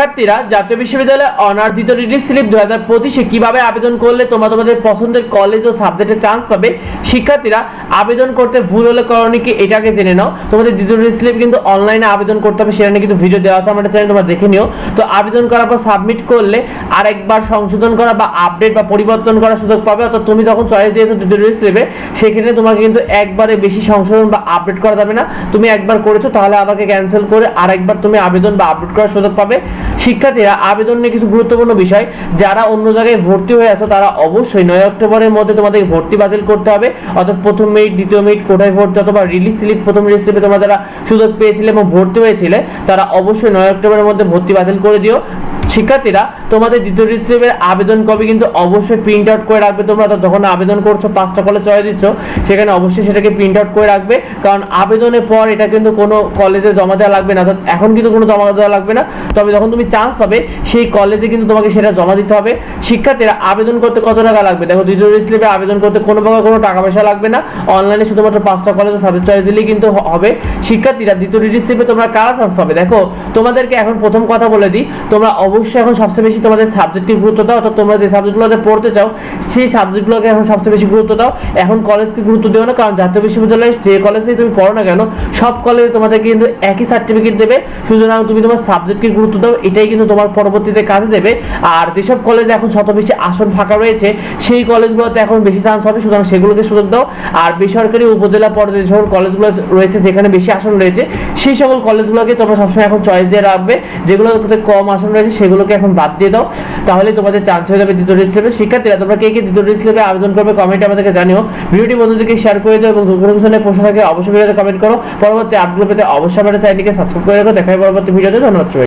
শিক্ষার্থীরা জাতীয় বিশ্ববিদ্যালয়ে অনার্স দ্বিতীয় ডিগ্রি স্লিপ দু হাজার পঁচিশে কীভাবে আবেদন করলে তোমরা তোমাদের পছন্দের কলেজ ও সাবজেক্টে চান্স পাবে? শিক্ষার্থীরা, আবেদন করতে ভুল হলে করণীয় কি? এটাকে জেনে নাও। তোমাদের দ্বিতীয় ডিগ্রি স্লিপ কিন্তু অনলাইনে আবেদন করতে হবে সেটা নিয়ে কিন্তু ভিডিও দেওয়া আছে, আমাদের চ্যানেল তোমরা দেখে নিও। তো আবেদন করার পর সাবমিট করলে আরেকবার সংশোধন করা বা আপডেট বা পরিবর্তন করার সুযোগ পাবে। অর্থাৎ তুমি যখন চয়েস দিয়েছ দ্বিতীয় ডিগ্রি স্লিপে সেক্ষেত্রে তোমাকে কিন্তু একবারে বেশি সংশোধন বা আপডেট করা যাবে না। তুমি একবার করেছ, তাহলে আমাকে ক্যান্সেল করে আরেকবার তুমি আবেদন বা আপডেট করার সুযোগ পাবে। শিক্ষার্থীরা আবেদন নিয়ে কিছু গুরুত্বপূর্ণ বিষয়, যারা অন্য জায়গায় ভর্তি হয়ে আছো তারা অবশ্যই নয় অক্টোবরের মধ্যে তোমাদের ভর্তি বাতিল করতে হবে। অর্থাৎ প্রথম মেরিট দ্বিতীয় মেরিট কোটায় ভর্তি অথবা রিলিজ স্লিপ প্রথম রিলিজ স্লিপে তোমরা যারা সুযোগ পেয়েছিলে এবং ভর্তি হয়েছিলে, তারা অবশ্যই নয় অক্টোবরের মধ্যে ভর্তি বাতিল করে দিও। শিক্ষার্থীরা, তোমাদের দ্বিতীয় স্লিপের আবেদন কপি কিন্তু অবশ্যই প্রিন্ট আউট করে রাখবে। তোমরা যখন আবেদন করছ, পাঁচটা কলেজ চয়ে দিচ্ছ, সেখানে অবশ্যই সেটাকে প্রিন্ট আউট করে রাখবে। কারণ আবেদনের পর এটা কিন্তু কোনো কলেজে জমা দেওয়া লাগবে না। অর্থাৎ এখন কিন্তু কোনো জমা দেওয়া লাগবে না। তবে যখন তুমি চান্স পাবে, সেই কলেজে কিন্তু তোমাকে সেটা জমা দিতে হবে। শিক্ষার্থীরা, আবেদন করতে কত টাকা লাগবে? দেখো, দ্বিতীয় স্লিপে আবেদন করতে কোনো প্রকার কোনো টাকা পয়সা লাগবে না। অনলাইনে শুধুমাত্র পাঁচটা কলেজে সাবজেক্ট চয়েস দিলেই কিন্তু হবে। শিক্ষার্থীরা, দ্বিতীয় স্লিপে তোমরা কারা চান্স পাবে? দেখো, তোমাদেরকে এখন প্রথম কথা বলে দিই। তোমরা অবশ্যই এখন সবচেয়ে বেশি তোমাদের সাবজেক্টকে গুরুত্ব দাও, অর্থাৎ তোমরা যে সাবজেক্টগুলোতে পড়তে চাও, সেই সাবজেক্টগুলোকে এখন সবচেয়ে বেশি গুরুত্ব দাও। এখন কলেজকে গুরুত্ব দেও না, কারণ জাতীয় বিশ্ববিদ্যালয়ে যে কলেজেই তুমি পড়ো না কেন, সব কলেজে তোমাদের কিন্তু একই সার্টিফিকেট দেবে। সুতরাং তুমি তোমার সাবজেক্টকে গুরুত্ব দাও, এটাই কিন্তু তোমার পরবর্তীতে কাজে দেবে। আর যেসব কলেজে এখন শত বেশি আসন ফাঁকা রয়েছে, সেই কলেজগুলোতে এখন বেশি চান্স হবে, সুতরাং সেগুলোকে সুযোগ দাও। আর বেসরকারি উপজেলা পর্যায়ে যে সকল কলেজগুলো রয়েছে, যেখানে বেশি আসন রয়েছে, সেই সকল কলেজগুলোকে তোমরা সবসময় এখন চয়েস দিয়ে রাখবে। যেগুলোতে কম আসন রয়েছে সেগুলোকে এখন বাদ দিয়ে দাও। তাহলে তোমাদের চান্স হয়ে যাবে দ্বিতীয় স্লিপে শিক্ষার্থীরা, তোমরা কে কে দ্বিতীয় স্লিপে আবেদন করবে কমেন্টে আমাদেরকে জানিও। ভিডিওটি বন্ধুদেরকে শেয়ার করে দাও এবং কোনো প্রশ্ন থাকে অবশ্যই ভিডিওতে কমেন্ট করো। পরবর্তী আপডেট পেতে অবশ্যই আমাদের চ্যানেলটিকে সাবস্ক্রাইব করে রাখো। দেখা হবে পরবর্তী ভিডিওতে ধন্যবাদ।